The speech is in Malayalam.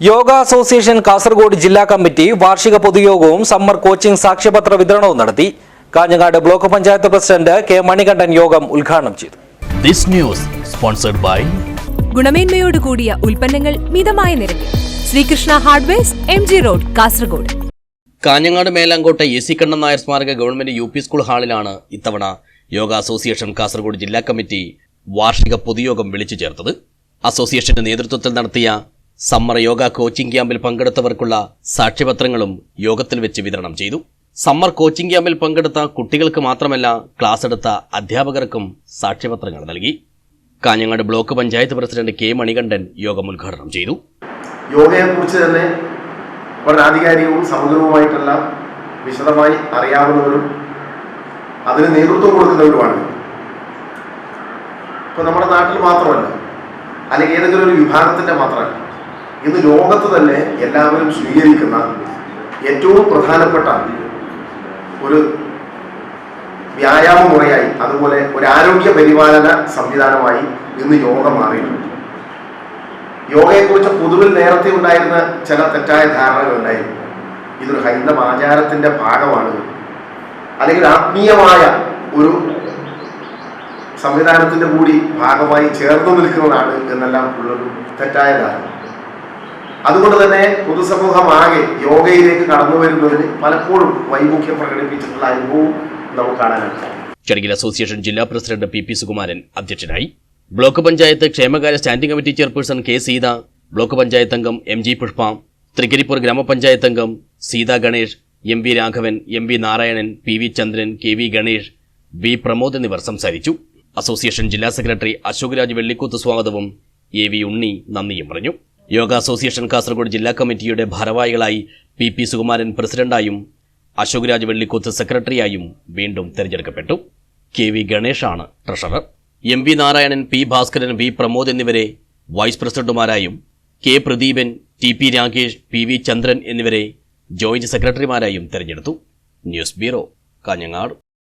യോഗ അസോസിയേഷൻ കാസർഗോഡ് ജില്ലാ കമ്മിറ്റി വാർഷിക പൊതുയോഗവും സമ്മർ കോച്ചിംഗ് സാക്ഷ്യപത്ര വിതരണവും നടത്തി. Kanhangad block panchayat president K Manikandan യോഗം ഉദ്ഘാടനം ചെയ്തു. This news sponsored by ഗുണമേന്മയോട് കൂടിയ ഉൽപ്പന്നങ്ങൾ മിതമായ നിരക്കിൽ. Sreekrishna hardwares M G road Kasaragod. Kanhangad മേലാങ്കോട്ടെ A C Kannan Nair സ്മാരക ഗവൺമെന്റ് യു പി സ്കൂൾ ഹാളിലാണ് ഇത്തവണ യോഗ അസോസിയേഷൻ കാസർഗോഡ് ജില്ലാ കമ്മിറ്റി വാർഷിക പൊതുയോഗം വിളിച്ചു ചേർത്തത്. അസോസിയേഷന്റെ നേതൃത്വത്തിൽ നടത്തിയ സമ്മർ യോഗ കോച്ചിംഗ് ക്യാമ്പിൽ പങ്കെടുത്തവർക്കുള്ള സാക്ഷ്യപത്രങ്ങളും യോഗത്തിൽ വെച്ച് വിതരണം ചെയ്തു. സമ്മർ കോച്ചിംഗ് ക്യാമ്പിൽ പങ്കെടുത്ത കുട്ടികൾക്ക് മാത്രമല്ല ക്ലാസ് എടുത്ത അധ്യാപകർക്കും സാക്ഷ്യപത്രങ്ങൾ നൽകി. Kanhangad block panchayat president K Manikandan യോഗം ഉദ്ഘാടനം ചെയ്തു. യോഗയെക്കുറിച്ച് തന്നെ വളരെ ആധികാരികവും സമഗ്രവുമായിട്ടെല്ലാം വിശദമായി അറിയാവുന്നവരും അതിന് നേതൃത്വം കൊടുക്കുന്നവരുമാണ്. ഇപ്പൊ നമ്മുടെ നാട്ടിൽ മാത്രമല്ല അല്ലെങ്കിൽ ഏതെങ്കിലും ഒരു വിഭാഗത്തിന്റെ മാത്രമല്ല ഇന്ന് ലോകത്ത് തന്നെ എല്ലാവരും സ്വീകരിക്കുന്ന ഏറ്റവും പ്രധാനപ്പെട്ട ഒരു വ്യായാമ മുറയായി അതുപോലെ ഒരു ആരോഗ്യ പരിപാലന സംവിധാനമായി ഇന്ന് യോഗ മാറിയിട്ടുണ്ട്. യോഗയെക്കുറിച്ച് പൊതുവിൽ നേരത്തെ ഉണ്ടായിരുന്ന ചില തെറ്റായ ധാരണകൾ ഉണ്ടായിരുന്നു. ഇതൊരു ഹൈന്ദവ ആചാരത്തിന്റെ ഭാഗമാണ്. അല്ലെങ്കിൽ ആത്മീയമായ ഒരു സംവിധാനത്തിന്റെ കൂടി ഭാഗമായി ചേർന്ന് നിൽക്കുന്നതാണ് എന്നെല്ലാം ഉള്ളൊരു തെറ്റായ ധാരണ. അതുകൊണ്ട് തന്നെ പൊതുസമൂഹമാകെ യോഗയിലേക്ക് കടന്നു വരുന്നതിന് പലപ്പോഴും വൈമുഖ്യം പ്രകടിപ്പിച്ചിട്ടുള്ള അനുഭവവും നമുക്ക് കാണാനാണ് ചടങ്ങിൽ അസോസിയേഷൻ ജില്ലാ പ്രസിഡന്റ് പി പി സുകുമാരൻ അധ്യക്ഷനായി. ബ്ലോക്ക് പഞ്ചായത്ത് ക്ഷേമകാര്യ standing committee chairperson K Seetha block panchayat അംഗം എം ജി പുഷ്പ തൃക്കരിപ്പൂർ ഗ്രാമപഞ്ചായത്ത് അംഗം Seetha Ganesh M V Raghavan M V Narayanan P V Chandran K V Ganesh B Pramod എന്നിവർ സംസാരിച്ചു. അസോസിയേഷൻ ജില്ലാ സെക്രട്ടറി അശോക് രാജ് വെള്ളിക്കൂത്ത് സ്വാഗതവും എ വി ഉണ്ണി നന്ദിയും പറഞ്ഞു. യോഗ അസോസിയേഷൻ കാസർഗോഡ് ജില്ലാ കമ്മിറ്റിയുടെ ഭാരവാഹികളായി പി പി സുകുമാരൻ പ്രസിഡന്റായും അശോക് രാജ് വെള്ളിക്കൂത്ത് സെക്രട്ടറിയായും വീണ്ടും തെരഞ്ഞെടുക്കപ്പെട്ടു. K V ഗണേഷാണ് treasurer. M V Narayanan P Bhaskaran V Pramod എന്നിവരെ vice പ്രസിഡന്റുമാരായും K Pradeepan T P Rakesh P V Chandran എന്നിവരെ ജോയിന്റ് സെക്രട്ടറിമാരായും തെരഞ്ഞെടുത്തു. News bureau Kanhangad.